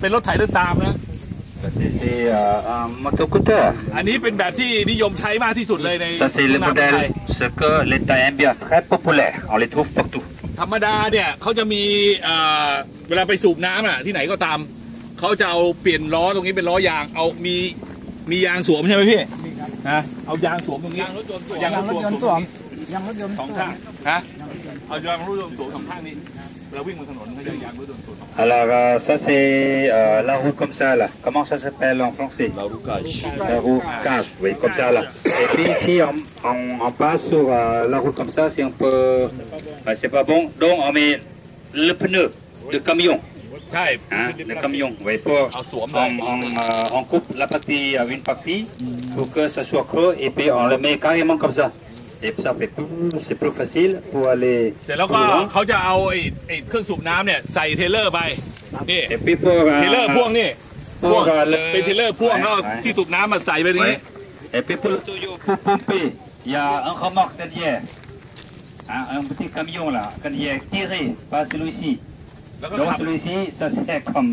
เป็นรถไถเดินตามนะ C'est euh, un motocutter. อันนี้เป็นแบบที่นิยมใช้มากที่สุดเลยใน Ça, c'est le ทุ่งนาเมืองไทย modèle, ce que l'État aime bien, très populaire. On les trouve partout. ธรรมดาเนี่ยเขาจะมีเอ่อเวลาไปสูบน้ำอะที่ไหนก็ตาม เขาจะเอาเปลี่ยนล้อตรงนี้เป็นล้อยางเอามีมียางสวมใช่ไหมพี่ นะเอายางสวมตรงนี้ยางรถยนต์สวมยางรถยนต์สวม ยังรถยนต์ สองข้างฮะเอายางรถยนต์สวมสองข้างนี้เวลาวิ่งบนถนนเขาจะยางรถยนต์สวมสองข้าง Alors, euh, ça, c'est euh, la roue comme ça, là. Comment ça s'appelle en français La roue cage. La roue cage, oui, comme ça, là. Et puis ici, on, on- on passe sur euh, la roue comme ça, si on peut... Ah, c'est pas bon. Donc, on met le pneu de camion. ใช่ Hein, le camion, oui, pour, Ah, sur un on, bac. on, euh, on coupe la partie à une partie pour que ça soit creux et puis on le met carrément comme ça. Et puis ça fait plus, c'est plus facile pour aller เสร็จแล้วก็ plus loin. เขาจะเอาไอ้ไอ้เครื่องสูบน้ำเนี่ยใส่เทรลเลอร์ไปนี่ Et puis pour... euh, เทรลเลอร์พ่วงนี่พ่วง pour, euh, le- เป็นเทรลเลอร์พ่วงแล้วเอา Ouais, ที่สูบน้ำมาใส่ไปตรง ouais. นี้ Et puis pour le tuyau, pour pomper, il y a un remorque derrière. Hein, un petit camion là, derrière, tiré par celui-ci. แล้วก็ Donc ขับ celui-ci, ça c'est comme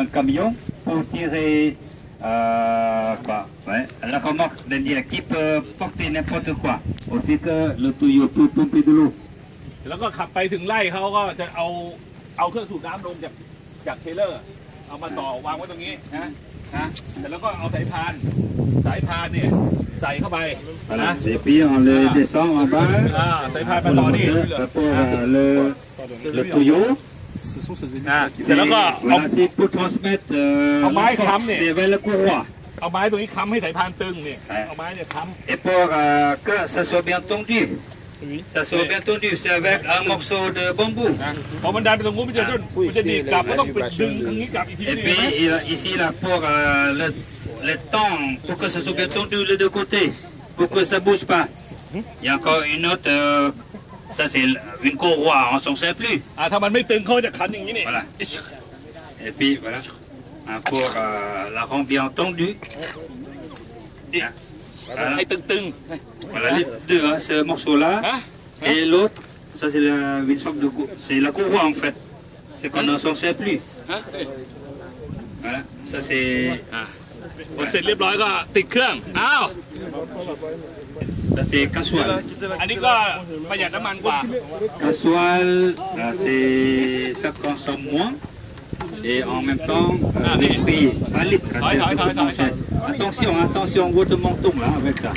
un camion pour tirer euh, quoi, ouais, la remorque derrière qui peut porter n'importe quoi. Aussi que le tuyau pour pomper de l'eau. แล้วก็ขับไปถึงไร่เขาก็จะเอาเอาเครื่องสูบน้ำลงจากจากเทรลเลอร์ เอามาต่อวางไว้ตรงนี้นะนะเสร็จแล้วก็เอาสายพานสายพานเนี่ยใส่เข้าไปนะ Voilà. Et puis on le descend en bas อ่าสายพานมา pour, ต่อ le นี่ moteur, pour euh, le, le tuyau. Ce sont ces hélices อ่า là qui เสร็จแล้วก็เอา Voilà, c'est pour transmettre euh, Ah, la bah, force, crame, mais- c'est vers le courroie. เอาไม้ตรงนี้ค้ำให้สายพานตึงเนี่ย Ouais. เอาไม้เนี่ยค้ Et pour euh, que ça soit bien tendu, Oui. ça soit bien tendu, c'est avec un morceau de bambou. ำนะพอมันดันไปตรงนู้นมันจะดึงมันจะดีดกลับก็ต้องไปดึงทางนี้กลับอีกที Et นึง puis เห็นไหม il y a ici là pour euh, le, le temps, pour que ça soit bien tendu les deux côtés, pour que ça bouge pas. Il y a encore une autre, euh, ça c'est une courroie, on s'en sait plus. อ่าถ้ามันไม่ตึงเขาจะขันอย่างนี้นี่ Voilà. Et puis voilà, Hein, pour euh, la rendre bien tendue. Hein. Voilà. ให้ตึง Voilà les deux, hein, ce morceau-là. ๆฮะ Et l'autre, ça c'est la, une sorte de cou- c'est la courroie en fait. C'est qu'on ne s'en sait plus. ฮะ Voilà, ça c'est. พอเสร็จเรียบร้อยก็ติดเครื่อง อ้าว c'est Casual. Casual, ça consomme moins et en même temps les prix valides. Attention, attention, votre menton là avec ça.